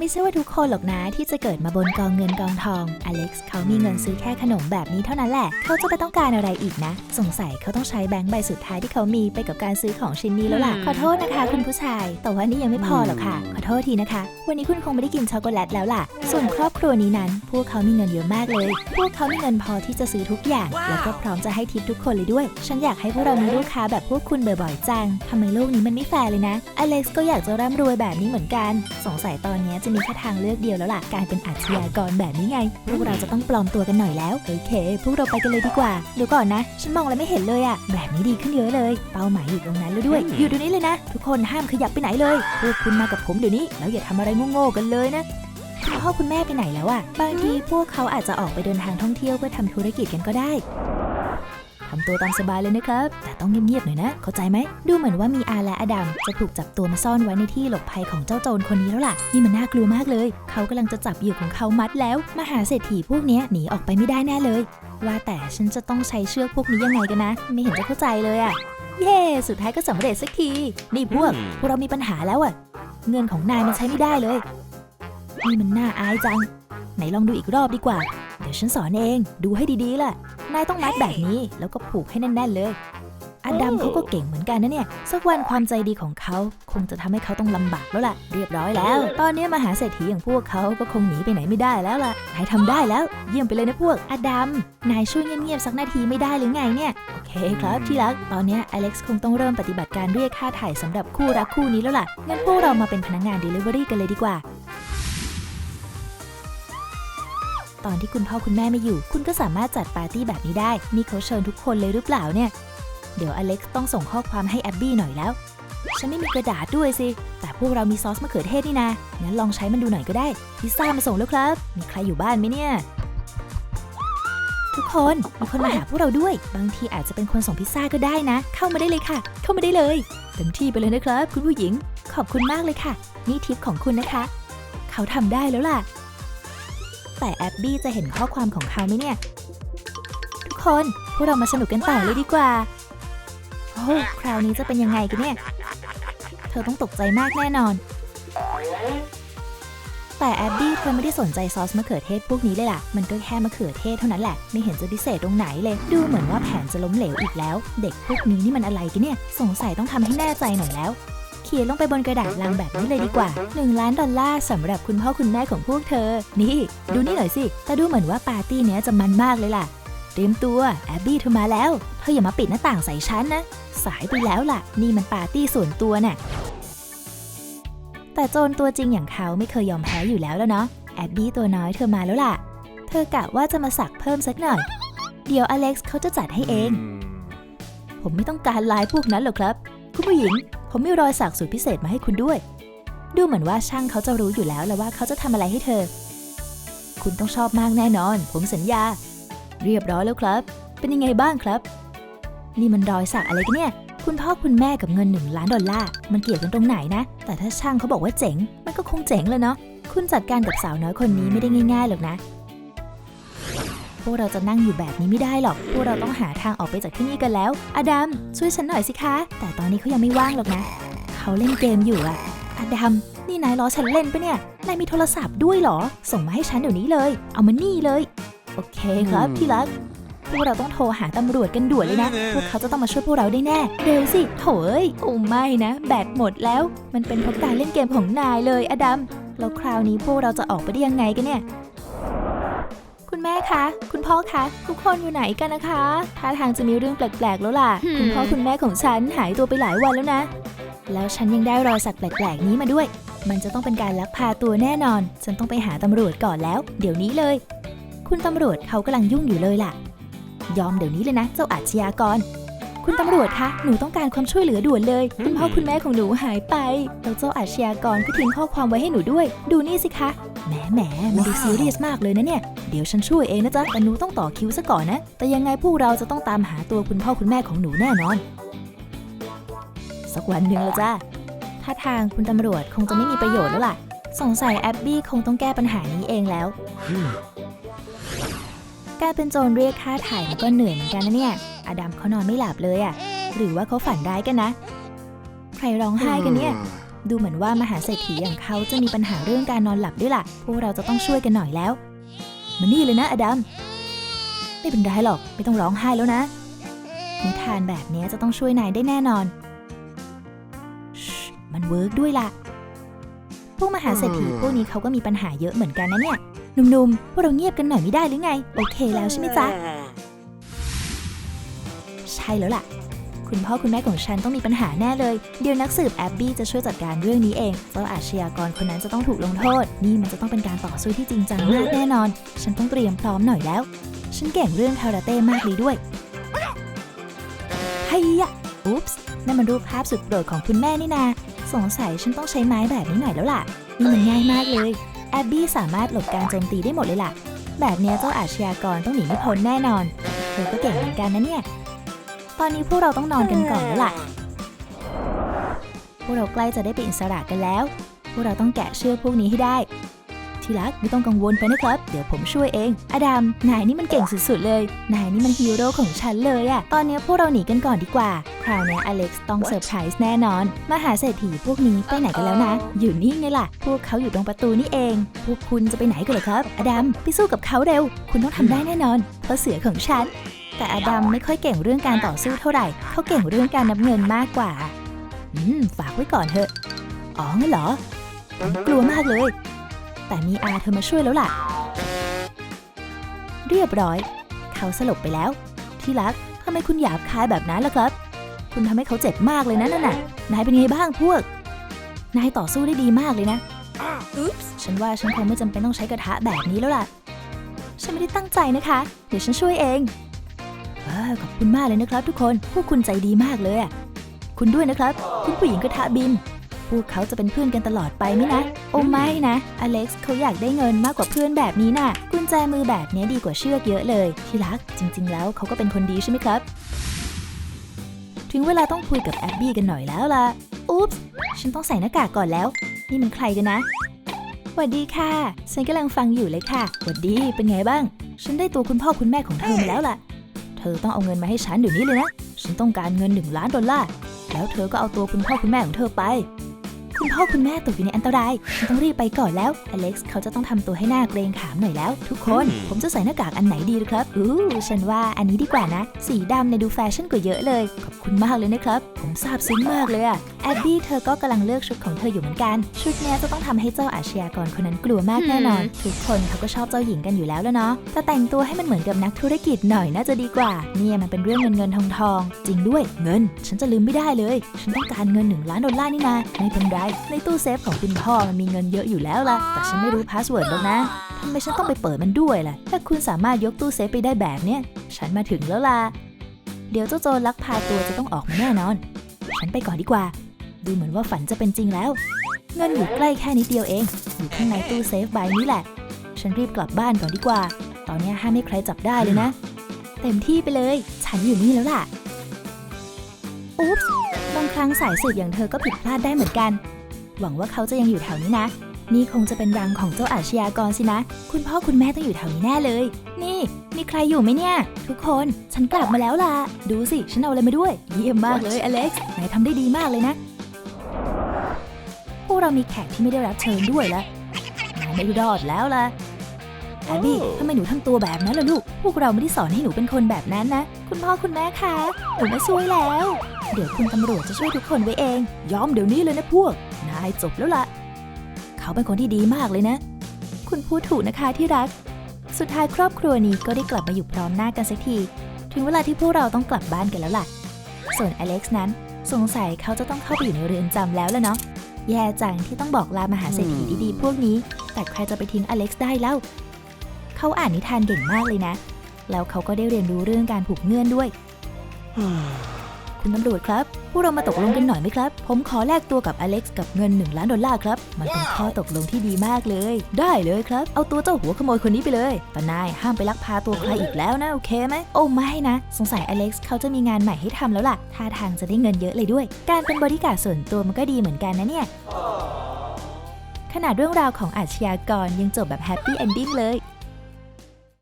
ไม่ใช่ว่าทุกคนหรอกนะที่จะเกิดมาบนกองเงินกองทอง อเล็กซ์เขามีเงินซื้อแค่ขนมแบบนี้เท่านั้นแหละ เขาจะไปต้องการอะไรอีกนะ สงสัยเขาต้องใช้แบงค์ใบสุดท้ายที่เขามีไปกับการซื้อของชิ้นนี้แล้วล่ะอืมขอโทษนะคะ คุณผู้ชาย แต่ว่านี่ยังไม่พอหรอกค่ะ ขอโทษทีนะคะ วันนี้คุณคงไม่ได้กินช็อกโกแลตแล้วล่ะ ส่วนครอบครัวนี้นั้น พวกเขามีเงินเยอะมากเลย พวกเขามีเงินพอที่จะซื้อทุกอย่าง แล้วก็พร้อมจะให้ทิปทุกคนเลยด้วย ฉันอยากให้พวกเรามีลูกค้าแบบพวกคุณบ่อยๆจังทำไมโลกนี้มันไม่แฟร์เลยนะ อเล็กซ์ก็อยากจะร่ำรวยแบบนี้เหมือนกัน สงสัยตอนนี้จะมีแค่ทางเลือกเดียวแล้วล่ะ การเป็นอาชญากรแบบนี้ไง พวกเราจะต้องปลอมตัวกันหน่อยแล้ว โอเค พวกเราไปกันเลยดีกว่า เดี๋ยวก่อนนะ ฉันมองอะไรไม่เห็นเลยอะแบบนี้ดีขึ้นเยอะเลย เป้าหมายอยู่ตรงนั้นแล้วด้วย อยู่ตรงนี้เลยนะ ทุกคนห้ามขยับไปไหนเลยพวกคุณมากับผมเดี๋ยวนี้ แล้วอย่าทำอะไรโง่ๆกันเลยนะคุณพ่อคุณแม่ไปไหนแล้วอะบางทีพวกเขาอาจจะออกไปเดินทางท่องเที่ยวเพื่อทำธุรกิจกันก็ได้ ทำตัวตามสบายเลยนะครับ แต่ต้องเงียบๆหน่อยนะ เข้าใจไหม ดูเหมือนว่ามีอาและอดัมจะถูกจับตัวมาซ่อนไว้ในที่หลบภัยของเจ้าโจรคนนี้แล้วล่ะ นี่มันน่ากลัวมากเลย เขากำลังจะจับเหยื่อของเขามัดแล้ว มหาเศรษฐีพวกเนี้ยหนีออกไปไม่ได้แน่เลย ว่าแต่ฉันจะต้องใช้เชือกพวกนี้ยังไงกันนะ ไม่เห็นจะเข้าใจเลยอะเย้สุดท้ายก็สำเร็จสักที นี่พวกอืมพวกเรามีปัญหาแล้วอะเงินของนายมันใช้ไม่ได้เลย นี่มันน่าอายจัง ไหนลองดูอีกรอบดีกว่าเดี๋ยวฉันสอนเอง ดูให้ดีๆล่ะ นายต้องมัดแบบนี้แล้วก็ผูกให้แน่นๆเลย อดัมเขาก็เก่งเหมือนกันนะเนี่ย สักวันความใจดีของเขาคงจะทำให้เขาต้องลำบากแล้วล่ะ เรียบร้อยแล้ว ตอนนี้มหาเศรษฐีอย่างพวกเขาก็คงหนีไปไหนไม่ได้แล้วล่ะ นายทำได้แล้ว เยี่ยมไปเลยนะพวก อดัม นายช่วยเงียบๆสักนาทีไม่ได้หรือไงเนี่ย โอเคครับที่รัก ตอนเนี้ยอเล็กซ์คงต้องเริ่มปฏิบัติการเรียกค่าถ่ายสำหรับคู่รักคู่นี้แล้วล่ะ งั้นพวกเรามาเป็นพนักงาน Delivery กันเลยดีกว่า ตอนที่คุณพ่อคุณแม่ไม่อยู่ คุณก็สามารถจัดปาร์ตี้แบบนี้ได้ นี่เขาเชิญทุกคนเลยหรือเปล่าเนี่ย เดี๋ยวอเล็กซ์ต้องส่งข้อความให้แอบบี้หน่อยแล้ว ฉันไม่มีกระดาษด้วยสิ แต่พวกเรามีซอสมะเขือเทศนี่นะ งั้นลองใช้มันดูหน่อยก็ได้ พิซซ่ามาส่งแล้วครับ มีใครอยู่บ้านไหมเนี่ย ทุกคน มีคนมาหาพวกเราด้วย บางทีอาจจะเป็นคนส่งพิซซ่าก็ได้นะ เข้ามาได้เลยค่ะ เข้ามาได้เลย เต็มที่ไปเลยนะครับ คุณผู้หญิง ขอบคุณมากเลยค่ะ นี่ทิปของคุณนะคะ เขาทำได้แล้วล่ะ แต่แอบบี้จะเห็นข้อความของเขาไหมเนี่ย ทุกคนพวกเรามาสนุกกันต่อเลยดีกว่า โอ้คราวนี้จะเป็นยังไงกันเนี่ย เธอต้องตกใจมากแน่นอน แต่แอบบี้เธอไม่ได้สนใจซอสมะเขือเทศพวกนี้เลยล่ะ มันก็แค่มะเขือเทศเท่านั้นแหละ ไม่เห็นจะพิเศษตรงไหนเลย ดูเหมือนว่าแผนจะล้มเหลวอีกแล้ว เด็กพวกนี้นี่มันอะไรกันเนี่ย สงสัยต้องทำให้แน่ใจหน่อยแล้ว ขียนลงไปบนกระดาษลังแบบนี้เลยดีกว่า 1 ล้านดอลลาร์สำหรับคุณพ่อคุณแม่ของพวกเธอ นี่ ดูนี่หน่อยสิ แต่ดูเหมือนว่าปาร์ตี้เนี้ยจะมันมากเลยล่ะ เตรียมตัวแอบบี้เธอมาแล้ว เธออย่ามาปิดหน้าต่างใส่ฉันนะ สายไปแล้วล่ะ นี่มันปาร์ตี้ส่วนตัวน่ะ แต่โจรตัวจริงอย่างเขาไม่เคยยอมแพ้อยู่แล้วแล้วเนาะ แอบบี้ตัวน้อยเธอมาแล้วล่ะ เธอกะว่าจะมาสักเพิ่มสักหน่อย เดี๋ยวอเล็กซ์เขาจะจัดให้เอง ผมไม่ต้องการลายพวกนั้นหรอกครับ คุณผู้หญิง ผมมีรอยสักสูตรพิเศษมาให้คุณด้วย ดูเหมือนว่าช่างเขาจะรู้อยู่แล้วแหละว่าเขาจะทำอะไรให้เธอ คุณต้องชอบมากแน่นอน ผมสัญญา เรียบร้อยแล้วครับ เป็นยังไงบ้างครับ นี่มันรอยสักอะไรกันเนี่ย คุณพ่อคุณแม่กับเงินหนึ่งล้านดอลลาร์ มันเกี่ยวกันตรงไหนนะ แต่ถ้าช่างเขาบอกว่าเจ๋ง มันก็คงเจ๋งเลยเนาะ คุณจัดการกับสาวน้อยคนนี้ไม่ได้ง่าย ๆหรอกนะ พวกเราจะนั่งอยู่แบบนี้ไม่ได้หรอก พวกเราต้องหาทางออกไปจากที่นี่กันแล้ว อดัม ช่วยฉันหน่อยสิคะ แต่ตอนนี้เขายังไม่ว่างหรอกนะ เขาเล่นเกมอยู่อะอดัม นี่นายล้อฉันเล่นปะเนี่ย นายมีโทรศัพท์ด้วยเหรอ ส่งมาให้ฉันเดี๋ยวนี้เลย เอามานี่เลย โอเคครับอืมที่รัก พวกเราต้องโทรหาตำรวจกันด่วนเลยนะ พวกเขาจะต้องมาช่วยพวกเราได้แน่ เร็วสิโถเอ้ยโอ้ไม่นะ แบตหมดแล้ว มันเป็นเพราะการเล่นเกมของนายเลย อดัม แล้วคราวนี้พวกเราจะออกไปได้ยังไงกันเนี่ย คุณแม่คะ คุณพ่อคะ ทุกคนอยู่ไหนกันนะคะท่าทางจะมีเรื่องแปลกๆแล้วล่ะ Hmm. คุณพ่อคุณแม่ของฉันหายตัวไปหลายวันแล้วนะ แล้วฉันยังได้รอยสักแปลกๆนี้มาด้วย มันจะต้องเป็นการลักพาตัวแน่นอน ฉันต้องไปหาตำรวจก่อนแล้ว เดี๋ยวนี้เลย คุณตำรวจเขากำลังยุ่งอยู่เลยล่ะ ยอมเดี๋ยวนี้เลยนะ เจ้าอาชญากร คุณตำรวจคะ หนูต้องการความช่วยเหลือด่วนเลย คุณพ่อคุณแม่ของหนูหายไป แล้วเจ้าอาชญากรก็ทิ้งข้อความไว้ให้หนูด้วย ดูนี่สิคะ แหมแหมมันดูซีเรียสมากเลยนะเนี่ย เดี๋ยวฉันช่วยเองนะจ๊ะแต่หนูต้องต่อคิวซะก่อนนะ แต่ยังไงพวกเราจะต้องตามหาตัวคุณพ่อคุณแม่ของหนูแน่นอน สักวันหนึ่งละจ้าท่าทางคุณตำรวจคงจะไม่มีประโยชน์แล้วล่ะ สงสัยแอบบี้คงต้องแก้ปัญหานี้เองแล้ว การเป็นโจรเรียกค่าถ่ายมันก็เหนื่อยเหมือนกันนะเนี่ย อดัมเขานอนไม่หลับเลยอะหรือว่าเขาฝันร้ายกันนะ ใครร้องไห้กันเนี่ย ดูเหมือนว่ามหาเศรษฐีอย่างเขาจะมีปัญหาเรื่องการนอนหลับด้วยล่ะ พวกเราจะต้องช่วยกันหน่อยแล้ว มานี่เลยนะอดัม ไม่เป็นไรหรอกไม่ต้องร้องไห้แล้วนะ นิทานแบบนี้จะต้องช่วยนายได้แน่นอนชิมันเวิร์กด้วยล่ะ พวกมหาเศรษฐีพวกนี้เขาก็มีปัญหาเยอะเหมือนกันนะเนี่ย หนุ่มๆ พวกเราเงียบกันหน่อยไม่ได้หรือไง โอเคแล้วใช่ไหมจ๊ะ ใช่แล้วล่ะ คุณพ่อคุณแม่ของฉันต้องมีปัญหาแน่เลย เดี๋ยวนักสืบแอบบี้จะช่วยจัดการเรื่องนี้เองเจ้าอาชญากรคนนั้นจะต้องถูกลงโทษ นี่มันจะต้องเป็นการต่อสู้ที่จริงจังมากแน่นอน ฉันต้องเตรียมพร้อมหน่อยแล้ว ฉันเก่งเรื่องคาราเต้มากเลยด้วยไฮยะอุ๊ปส์นั่นมันรูปภาพสุดโปรดของคุณแม่นี่นา สงสัยฉันต้องใช้ไม้แบบนี้หน่อยแล้วล่ะ นี่มันง่ายมากเลย แอบบี้สามารถหลบการโจมตีได้หมดเลยล่ะ แบบนี้เจ้าอาชญากรต้องหนีไม่พ้นแน่นอน เธอก็เก่งเหมือนกันนะเนี่ย ตอนนี้พวกเราต้องนอนกันก่อนแล้วล่ะ พวกเราใกล้จะได้เป็นอิสระกันแล้ว พวกเราต้องแกะเชือกพวกนี้ให้ได้ ที่รักไม่ต้องกังวลไปนะครับ เดี๋ยวผมช่วยเอง อดัม นายนี่มันเก่งสุดๆเลย นายนี่มันฮีโร่ของฉันเลยอะตอนนี้พวกเราหนีกันก่อนดีกว่า คราวนี้อเล็กซ์ต้องเซอร์ไพรส์แน่นอน มหาเศรษฐีพวกนี้ไปไหนกันแล้วนะ อยู่นี่ไงล่ะ พวกเขาอยู่ตรงประตูนี่เอง พวกคุณจะไปไหนกันเหรอครับ อดัม ไปสู้กับเขาเร็ว คุณต้องทำได้แน่นอน เพราะเสือของฉัน แต่อดัมไม่ค่อยเก่งเรื่องการต่อสู้เท่าไหร่ เขาเก่งเรื่องการนับเงินมากกว่า อืม ฝากไว้ก่อนเถอะ อ๋องั้นเหรอผมกลัวมากเลย แต่มีอาเธอมาช่วยแล้วล่ะ เรียบร้อย เขาสลบไปแล้ว ที่รักทำไมคุณหยาบคายแบบนั้นล่ะครับ คุณทำให้เขาเจ็บมากเลยนะนั่นน่ะ นายเป็นไงบ้างพวก นายต่อสู้ได้ดีมากเลยนะฉันว่าฉันคงไม่จำเป็นต้องใช้กระทะแบบนี้แล้วล่ะ ฉันไม่ได้ตั้งใจนะคะ เดี๋ยวฉันช่วยเองเออขอบคุณมากเลยนะครับ ทุกคน พวกคุณใจดีมากเลยอะคุณด้วยนะครับ คุณผู้หญิงกระทะบิน พวกเขาจะเป็นเพื่อนกันตลอดไปไหมนะ โอ้ไม่นะ อเล็กซ์เขาอยากได้เงินมากกว่าเพื่อนแบบนี้น่ะ กุญแจมือแบบนี้ดีกว่าเชือกเยอะเลย ที่รัก จริง ๆ แล้วเขาก็เป็นคนดีใช่ไหมครับ ถึงเวลาต้องคุยกับแอบบี้กันหน่อยแล้วล่ะ อุ๊ปส์ ฉันต้องใส่หน้ากากก่อนแล้ว นี่มันใครกันนะสวัสดีค่ะ ฉันกำลังฟังอยู่เลยค่ะสวัสดี เป็นไงบ้าง ฉันได้ตัวคุณพ่อคุณแม่ของเธอมาแล้วล่ะ เธอต้องเอาเงินมาให้ฉันเดี๋ยวนี้เลยนะ ฉันต้องการเงินหนึ่งล้านดอลลาร์ แล้วเธอก็เอาตัวคุณพ่อคุณแม่ของเธอไป คุณพ่อคุณแม่ตกอยู่ในอันตรายฉันต้องรีบไปก่อนแล้วอเล็กซ์เขาจะต้องทำตัวให้หน้าเกรงขามหน่อยแล้ว ทุกคน ผมจะใส่หน้ากากอันไหนดีล่ะครับอู้ฉันว่าอันนี้ดีกว่านะ สีดำในยดูแฟชั่นกว่าเยอะเลย ขอบคุณมากเลยนะครับ ผมซาบซึ้งมากเลยอะแอบบี้เธอก็กำลังเลือกชุดของเธออยู่เหมือนกัน ชุดเนี้ยจะต้องทำให้เจ้าอาชญากรคนนั้นกลัวมากแน่นอน ทุกคนเขาก็ชอบเจ้าหญิงกันอยู่แล้วแล้วเนาะแต่แต่งตัวให้มันเหมือนกับนักธุรกิจหน่อยน่าจะดีกว่า เนี่ยมันเป็นเรื่องเงินเงินทองทอง จริงด้วยเงิน ฉันจะลืมไม่ได้เลย ฉันต้องการเงินหนึ่งล้านดอลลาร์นี่นาไม่เป็นไรในตู้เซฟของคุณพ่อมันมีเงินเยอะอยู่แล้วล่ะ แต่ฉันไม่รู้พาสเวิร์ดหรอกนะทำไมฉันต้องไปเปิดมันด้วยล่ะ ถ้าคุณสามารถยกตู้เซฟไปได้แบบเนี้ย ฉันมาถึงแล้วล่ะ เดี๋ยวเจ้าโจรลักพาตัวจะต้องออกมาแน่นอน ฉันไปก่อนดีกว่า ดูเหมือนว่าฝันจะเป็นจริงแล้ว เงินอยู่ใกล้แค่นิดเดียวเอง อยู่ข้างในตู้เซฟใบนี้แหละ ฉันรีบกลับบ้านก่อนดีกว่า ตอนนี้ห้ามให้ใครจับได้เลยนะ เต็มที่ไปเลย ฉันอยู่นี่แล้วล่ะ อุ๊บส์บางครั้งสายสืบอย่างเธอก็ผิดพลาดได้เหมือนกัน หวังว่าเขาจะยังอยู่แถวนี้นะ นี่คงจะเป็นรังของเจ้าอาชญากรสินะ คุณพ่อคุณแม่ต้องอยู่แถวนี้แน่เลย นี่ มีใครอยู่ไหมเนี่ย ทุกคน ฉันกลับมาแล้วล่ะ ดูสิ ฉันเอาอะไรมาด้วย เยี่ยมมากเลยอเล็กซ์ นายทำได้ดีมากเลยนะ พวกเรามีแขกที่ไม่ได้รับเชิญด้วยละนายไม่รอดแล้วล่ะแอบบี้ทำไมหนูทำตัวแบบนั้นล่ะลูก พวกเราไม่ได้สอนให้หนูเป็นคนแบบนั้นนะ คุณพ่อคุณแม่คะ หนูมาช่วยแล้ว เดี๋ยวคุณตำรวจจะช่วยทุกคนไว้เอง ยอมเดี๋ยวนี้เลยนะพวก นายจบแล้วล่ะ เขาเป็นคนที่ดีมากเลยนะ คุณพูดถูกนะคะที่รัก สุดท้ายครอบครัวนี้ก็ได้กลับมาอยู่พร้อมหน้ากันสักที ถึงเวลาที่พวกเราต้องกลับบ้านกันแล้วล่ะ ส่วนอเล็กซ์นั้น สงสัยเขาจะต้องเข้าไปอยู่ในเรือนจำแล้วล่ะเนาะ แย่จังที่ต้องบอกลามหาเศรษฐีดีๆพวกนี้ แต่ใครจะไปทิ้งอเล็กซ์ได้เล่า เขาอ่านนิทานเก่งมากเลยนะ แล้วเขาก็ได้เรียนรู้เรื่องการผูกเงื่อนด้วย คุณตำรวจครับ พวกเรามาตกลงกันหน่อยไหมครับ ผมขอแลกตัวกับอเล็กซ์กับเงิน 1 ล้านดอลลาร์ครับ มันเป็นข้อตกลงที่ดีมากเลย ได้เลยครับ เอาตัวเจ้าหัวขโมยคนนี้ไปเลยแต่นายห้ามไปลักพาตัวใครอีกแล้วนะโอเคไหมโอ้ไม่นะ สงสัยอเล็กซ์เขาจะมีงานใหม่ให้ทำแล้วล่ะท่าทางจะได้เงินเยอะเลยด้วย การเป็นบริการส่วนตัวมันก็ดีเหมือนกันนะเนี่ยขนาดเรื่องราวของอาชญากรยังจบแบบแฮปปี้เอนดิ้งเลย